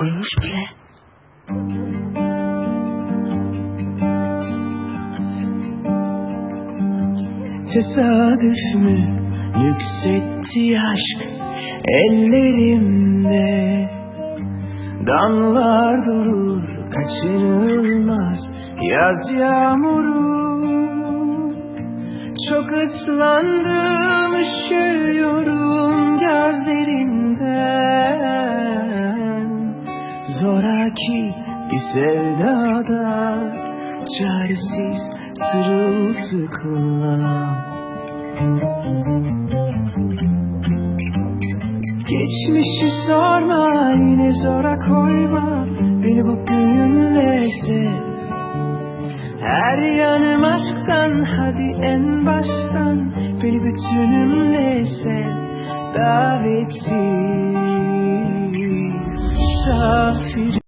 Uyumuş bile. Tesadüf mü nüksetti aşk ellerimde. Damlar durur kaçınılmaz yaz yağmuru. Çok ıslandım üşüyorum Zoraki bir sevdada çaresiz sırılsıklam. Geçmişi sorma yine zora koyma. Beni bugünle sev. Her yanım aşktan hadi en baştan. Beni bütünümle sev. Davetsiz parte de